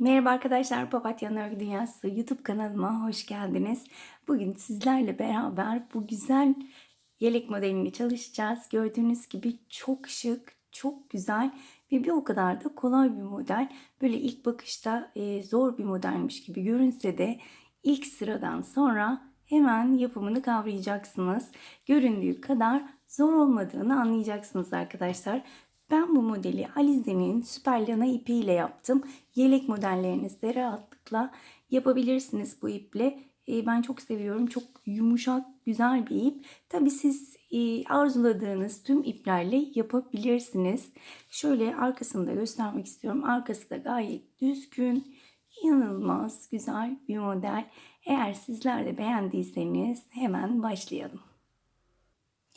Merhaba arkadaşlar, Papatya Örgü Dünyası YouTube kanalıma hoş geldiniz. Bugün sizlerle beraber bu güzel yelek modelini çalışacağız. Gördüğünüz gibi çok şık, çok güzel ve bir o kadar da kolay bir model. Böyle ilk bakışta e, zor bir modelmiş gibi görünse de ilk sıradan sonra hemen yapımını kavrayacaksınız. Göründüğü kadar zor olmadığını anlayacaksınız arkadaşlar. Ben bu modeli Alize'nin süper lana ipiyle yaptım. Yelek modellerinizde rahatlıkla yapabilirsiniz bu iple. Ee, Ben çok seviyorum. Çok yumuşak, güzel bir ip. Tabii siz e, arzuladığınız tüm iplerle yapabilirsiniz. Şöyle arkasını da göstermek istiyorum. Arkası da gayet düzgün, inanılmaz güzel bir model. Eğer sizler de beğendiyseniz hemen başlayalım.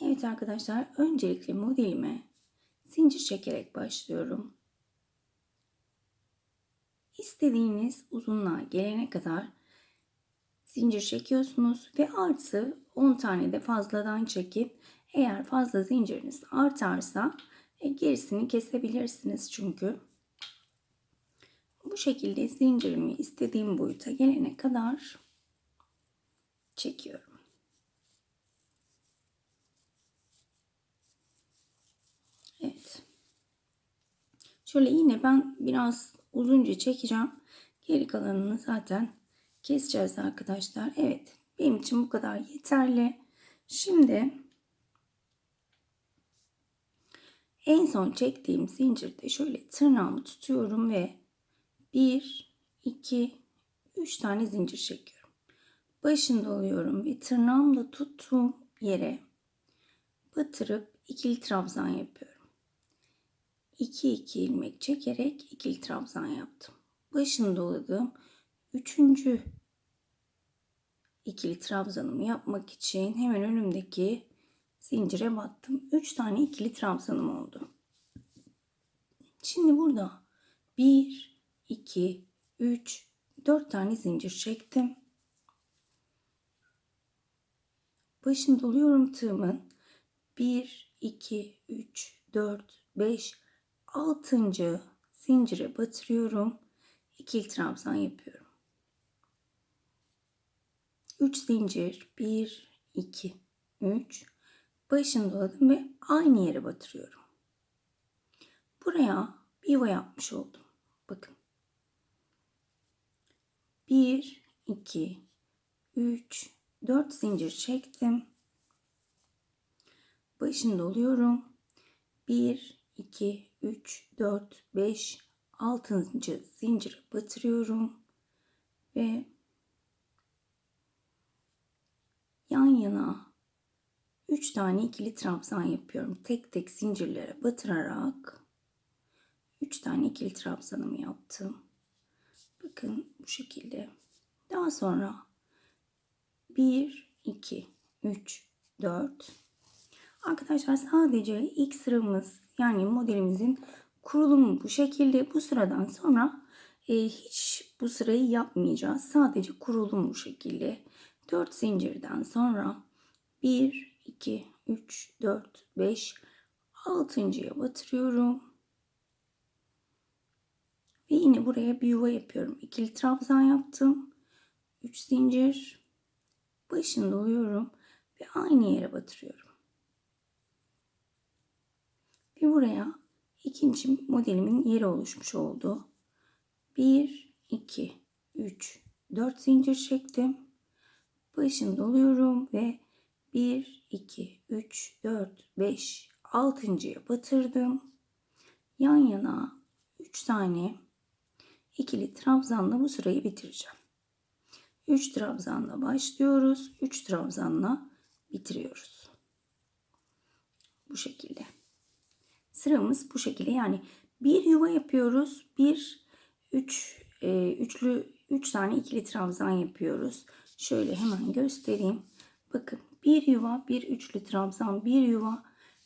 Evet arkadaşlar öncelikle modelime zincir çekerek başlıyorum. İstediğiniz uzunluğa gelene kadar zincir çekiyorsunuz ve artı 10 tane de fazladan çekip eğer fazla zinciriniz artarsa e, gerisini kesebilirsiniz çünkü. Bu şekilde zincirimi istediğim boyuta gelene kadar çekiyorum. Evet. Şöyle yine ben biraz uzunca çekeceğim. Geri kalanını zaten keseceğiz arkadaşlar. Evet. Benim için bu kadar yeterli. Şimdi en son çektiğim zincirde şöyle tırnağımı tutuyorum ve 1, 2, 3 tane zincir çekiyorum. Başında oluyorum ve tırnağımla tuttuğum yere batırıp ikili trabzan yapıyorum. 2 2 ilmek çekerek ikili trabzan yaptım. Başını doladığım üçüncü ikili trabzanımı yapmak için hemen önümdeki zincire battım. 3 tane ikili trabzanım oldu. Şimdi burada 1 2 3 4 tane zincir çektim. Başını doluyorum tığımın. 1 2 3 4 5 6. zincire batırıyorum. İkili trabzan yapıyorum. 3 zincir 1 2 3 başını doladım ve aynı yere batırıyorum. Buraya bir yuva yapmış oldum. Bakın. 1 2 3 4 zincir çektim. Başını doluyorum. 1 2 3 4 5 6. zincire batırıyorum ve yan yana 3 tane ikili trabzan yapıyorum. Tek tek zincirlere batırarak 3 tane ikili trabzanımı yaptım. Bakın bu şekilde. Daha sonra 1 2 3 4 Arkadaşlar sadece ilk sıramız yani modelimizin kurulumu bu şekilde. Bu sıradan sonra e, hiç bu sırayı yapmayacağız. Sadece kurulum bu şekilde. 4 zincirden sonra 1, 2, 3, 4, 5, 6.ya batırıyorum. Ve yine buraya bir yuva yapıyorum. İkili trabzan yaptım. 3 zincir. Başını doluyorum ve aynı yere batırıyorum. Ve buraya ikinci modelimin yeri oluşmuş oldu. 1, 2, 3, 4 zincir çektim. Başını doluyorum ve 1, 2, 3, 4, 5, 6.ya batırdım. Yan yana 3 tane ikili trabzanla bu sırayı bitireceğim. 3 trabzanla başlıyoruz. 3 trabzanla bitiriyoruz. Bu şekilde. Sıramız bu şekilde. Yani bir yuva yapıyoruz. Bir üç e, üçlü üç tane ikili trabzan yapıyoruz. Şöyle hemen göstereyim. Bakın bir yuva, bir üçlü trabzan, bir yuva,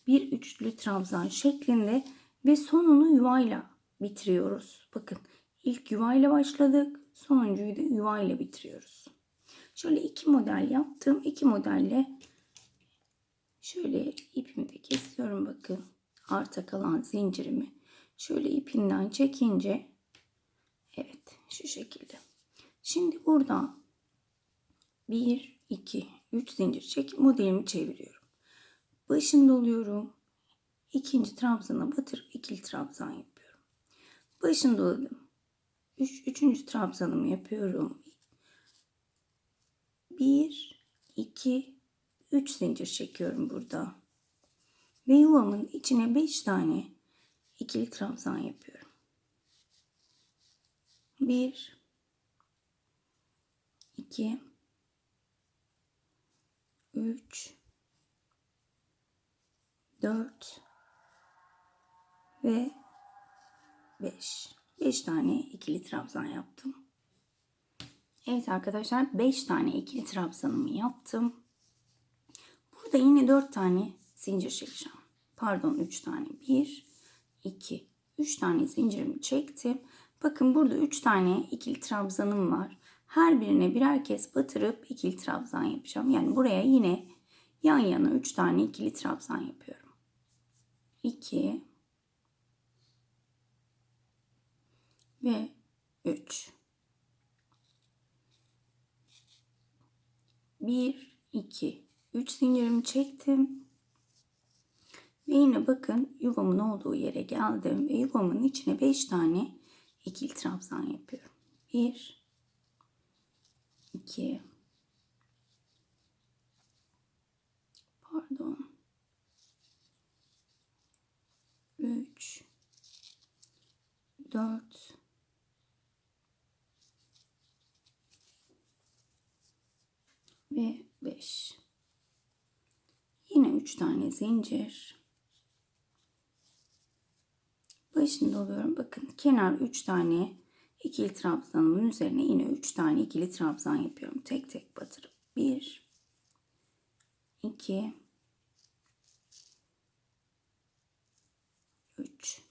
bir üçlü trabzan şeklinde ve sonunu yuvayla bitiriyoruz. Bakın ilk yuvayla başladık. Sonuncuyu da yuvayla bitiriyoruz. Şöyle iki model yaptım. İki modelle şöyle ipimi de kesiyorum bakın arta kalan zincirimi şöyle ipinden çekince Evet şu şekilde. Şimdi burada 1, 2, 3 zincir çekip modelimi çeviriyorum. Başını doluyorum. İkinci trabzana batırıp ikili trabzan yapıyorum. Başını doladım. Üç, üçüncü trabzanımı yapıyorum. 1, 2, 3 zincir çekiyorum burada. Ve yuvamın içine 5 tane ikili trabzan yapıyorum. 1 2 3 4 ve 5. 5 tane ikili trabzan yaptım. Evet arkadaşlar 5 tane ikili trabzanımı yaptım. Burada yine 4 tane zincir çekeceğim. Pardon 3 tane. 1 2 3 tane zincirimi çektim. Bakın burada 3 tane ikili trabzanım var. Her birine birer kez batırıp ikili trabzan yapacağım. Yani buraya yine yan yana 3 tane ikili trabzan yapıyorum. 2 ve 3 1 2 3 zincirimi çektim. Ve yine bakın yuvamın olduğu yere geldim ve yuvamın içine 5 tane ikili trabzan yapıyorum. 1 2 pardon. 3 4 ve 5 yine 3 tane zincir başını doluyorum bakın kenar 3 tane ikili trabzanımın üzerine yine 3 tane ikili trabzan yapıyorum tek tek batırıp 1 2 3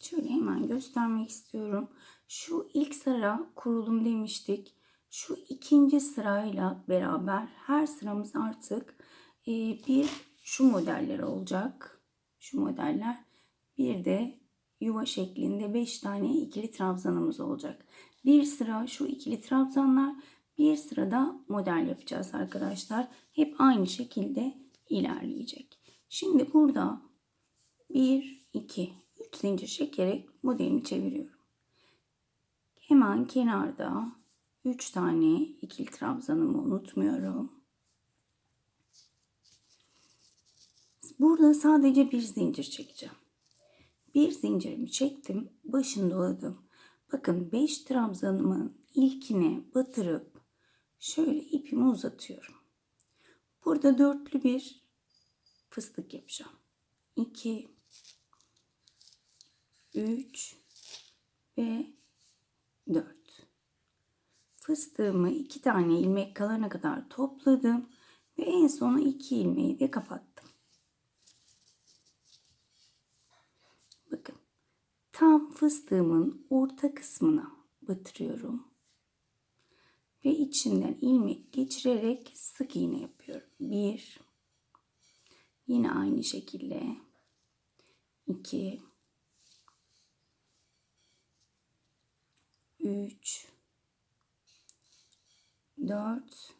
Şöyle hemen göstermek istiyorum. Şu ilk sıra kurulum demiştik. Şu ikinci sırayla beraber her sıramız artık e, bir şu modeller olacak. Şu modeller. Bir de yuva şeklinde 5 tane ikili trabzanımız olacak. Bir sıra şu ikili trabzanlar, bir sırada model yapacağız arkadaşlar. Hep aynı şekilde ilerleyecek. Şimdi burada 1, 2, 3 zincir çekerek modelimi çeviriyorum. Hemen kenarda 3 tane ikili trabzanımı unutmuyorum. Burada sadece bir zincir çekeceğim. Bir zincirimi çektim, başını doladım. Bakın 5 trabzanımın ilkine batırıp şöyle ipimi uzatıyorum. Burada dörtlü bir fıstık yapacağım. 2 3 ve 4. Fıstığımı iki tane ilmek kalana kadar topladım ve en sona iki ilmeği de kapattım. Bakın tam fıstığımın orta kısmına batırıyorum. Ve içinden ilmek geçirerek sık iğne yapıyorum. Bir, yine aynı şekilde iki, üç, dört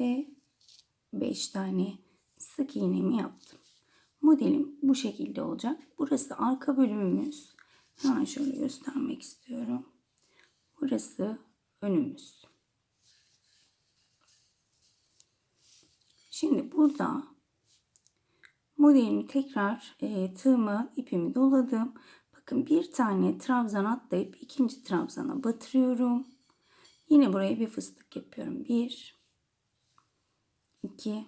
ve beş tane sık iğnemi yaptım. Modelim bu şekilde olacak. Burası arka bölümümüz. Hemen şöyle göstermek istiyorum. Burası önümüz. Şimdi burada modelimi tekrar e, tığımı ipimi doladım. Bakın bir tane trabzan atlayıp ikinci trabzana batırıyorum. Yine buraya bir fıstık yapıyorum. 1 2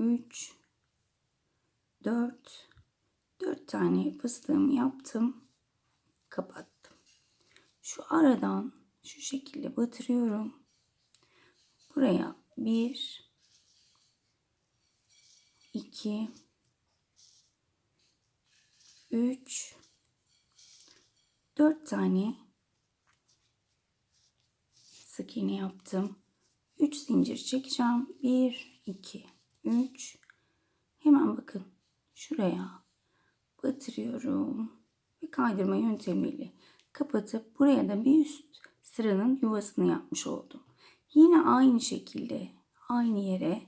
3 4 4 tane fıstığımı yaptım. Kapattım. Şu aradan şu şekilde batırıyorum. Buraya 1 2 3 4 tane sık iğne yaptım. 3 zincir çekeceğim. 1 2 3 Hemen bakın şuraya batırıyorum ve kaydırma yöntemiyle kapatıp buraya da bir üst sıranın yuvasını yapmış oldum. Yine aynı şekilde aynı yere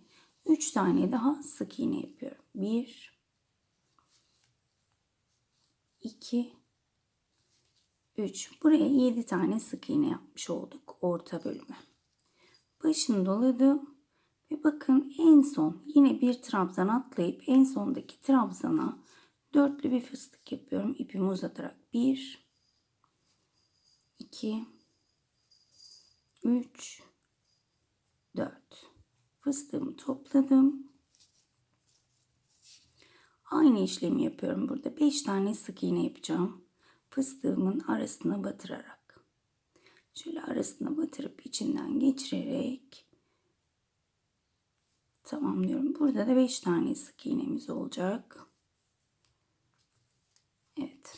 3 tane daha sık iğne yapıyorum. 1 2 3 buraya 7 tane sık iğne yapmış olduk orta bölüme. Başını doladım ve bakın en son yine bir trabzan atlayıp en sondaki trabzana dörtlü bir fıstık yapıyorum ipimi uzatarak 1 2 3 4 fıstığımı topladım. Aynı işlemi yapıyorum burada. 5 tane sık iğne yapacağım. Fıstığımın arasına batırarak. Şöyle arasına batırıp içinden geçirerek tamamlıyorum. Burada da 5 tane sık iğnemiz olacak. Evet.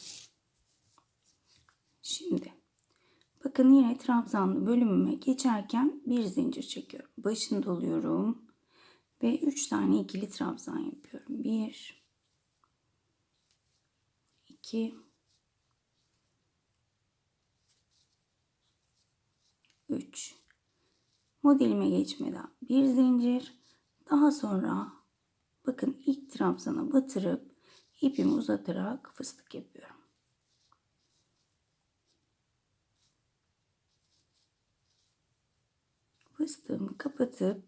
Şimdi bakın yine trabzanlı bölümüme geçerken bir zincir çekiyorum. Başını doluyorum ve 3 tane ikili trabzan yapıyorum. 1 2 3 modelime geçmeden bir zincir daha sonra bakın ilk trabzana batırıp ipimi uzatarak fıstık yapıyorum. Fıstığımı kapatıp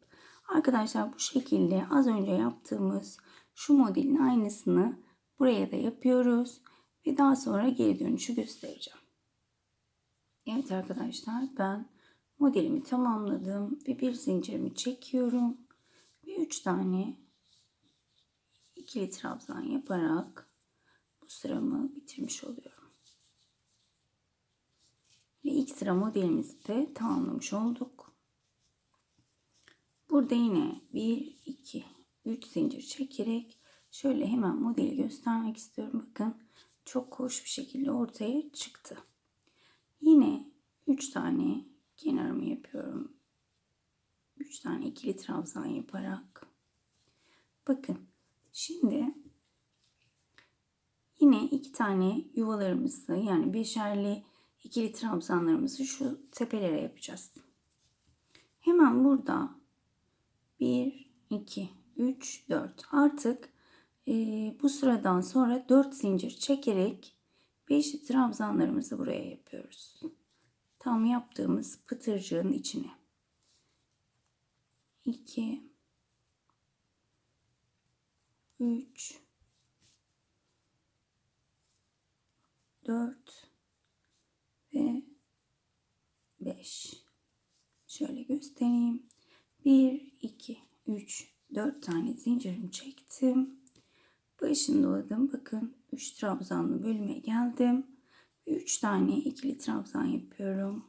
arkadaşlar bu şekilde az önce yaptığımız şu modelin aynısını buraya da yapıyoruz ve daha sonra geri dönüşü göstereceğim. Evet arkadaşlar ben modelimi tamamladım ve bir zincirimi çekiyorum 3 tane ikili trabzan yaparak bu sıramı bitirmiş oluyorum. Ve ilk sıra modelimizi de tamamlamış olduk. Burada yine 1, 2, 3 zincir çekerek şöyle hemen modeli göstermek istiyorum. Bakın çok hoş bir şekilde ortaya çıktı. Yine 3 tane kenarımı yapıyorum. 3 tane ikili trabzan yaparak. Bakın şimdi yine iki tane yuvalarımızı yani beşerli ikili trabzanlarımızı şu tepelere yapacağız. Hemen burada 1, 2, 3, 4 artık e, bu sıradan sonra 4 zincir çekerek beşli trabzanlarımızı buraya yapıyoruz. Tam yaptığımız pıtırcığın içine. 2 3 4 ve 5 şöyle göstereyim. 1 2 3 4 tane zincirimi çektim. Başını doladım. Bakın 3 trabzanlı bölüme geldim. 3 tane ikili trabzan yapıyorum.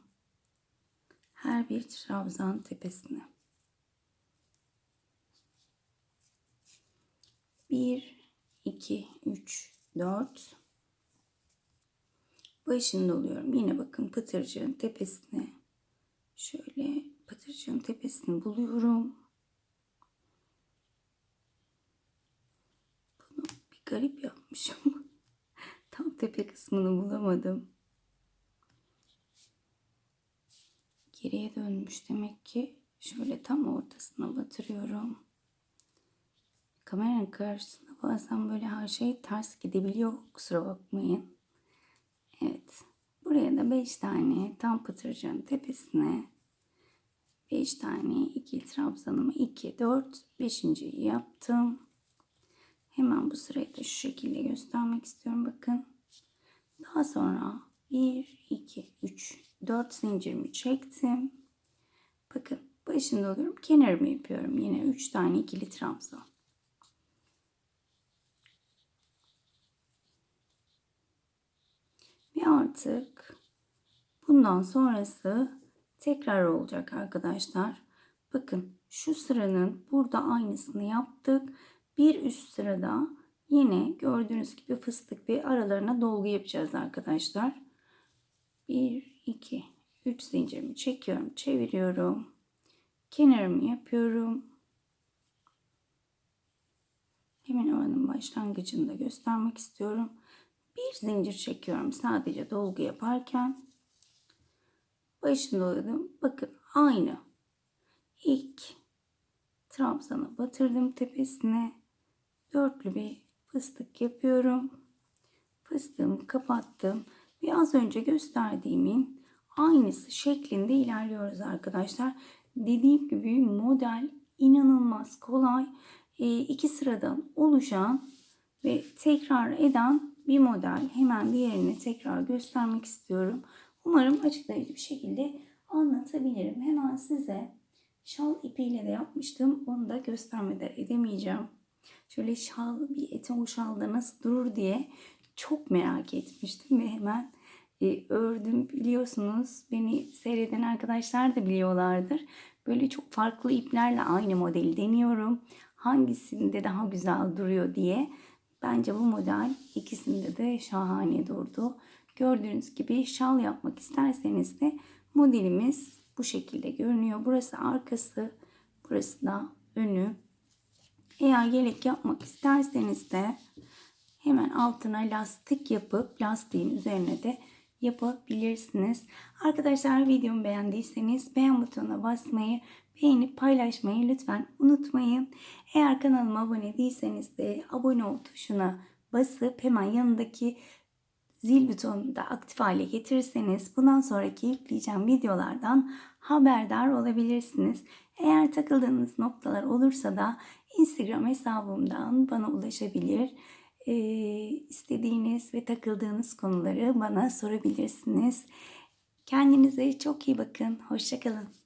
Her bir trabzan tepesine 1, 2, 3, 4. Başını doluyorum. Yine bakın pıtırcığın tepesine şöyle pıtırcığın tepesini buluyorum. Bunu bir garip yapmışım. Tam tepe kısmını bulamadım. Geriye dönmüş demek ki. Şöyle tam ortasına batırıyorum. Kameranın karşısında bazen böyle her şey ters gidebiliyor. Kusura bakmayın. Evet. Buraya da 5 tane tam pıtırcığın tepesine 5 tane iki trabzanımı 2, 4, 5. yaptım. Hemen bu sırayı da şu şekilde göstermek istiyorum. Bakın. Daha sonra 1, 2, 3, 4 zincirimi çektim. Bakın başında oluyorum. Kenarımı yapıyorum. Yine 3 tane ikili trabzan. Ve artık bundan sonrası tekrar olacak arkadaşlar. Bakın şu sıranın burada aynısını yaptık. Bir üst sırada yine gördüğünüz gibi fıstık ve aralarına dolgu yapacağız arkadaşlar. 1, 2, 3 zincirimi çekiyorum, çeviriyorum. Kenarımı yapıyorum. Hemen oranın başlangıcını da göstermek istiyorum. Bir zincir çekiyorum sadece dolgu yaparken. Başını doladım. Bakın aynı. İlk trabzana batırdım tepesine. Dörtlü bir fıstık yapıyorum. Fıstığımı kapattım. Ve az önce gösterdiğimin aynısı şeklinde ilerliyoruz arkadaşlar. Dediğim gibi model inanılmaz kolay. E, iki sıradan oluşan ve tekrar eden bir model. Hemen diğerini tekrar göstermek istiyorum. Umarım açıklayıcı bir şekilde anlatabilirim. Hemen size şal ipiyle de yapmıştım. Onu da göstermeden edemeyeceğim. Şöyle şal bir eton şalda nasıl durur diye çok merak etmiştim ve hemen e, ördüm biliyorsunuz. Beni seyreden arkadaşlar da biliyorlardır. Böyle çok farklı iplerle aynı modeli deniyorum. Hangisinde daha güzel duruyor diye. Bence bu model ikisinde de şahane durdu. Gördüğünüz gibi şal yapmak isterseniz de modelimiz bu şekilde görünüyor. Burası arkası, burası da önü. Eğer yelek yapmak isterseniz de hemen altına lastik yapıp lastiğin üzerine de yapabilirsiniz. Arkadaşlar videomu beğendiyseniz beğen butonuna basmayı, beğenip paylaşmayı lütfen unutmayın. Eğer kanalıma abone değilseniz de abone ol tuşuna basıp hemen yanındaki zil butonunu da aktif hale getirirseniz bundan sonraki yükleyeceğim videolardan haberdar olabilirsiniz. Eğer takıldığınız noktalar olursa da Instagram hesabımdan bana ulaşabilir. Ee, istediğiniz ve takıldığınız konuları bana sorabilirsiniz. Kendinize çok iyi bakın. Hoşçakalın.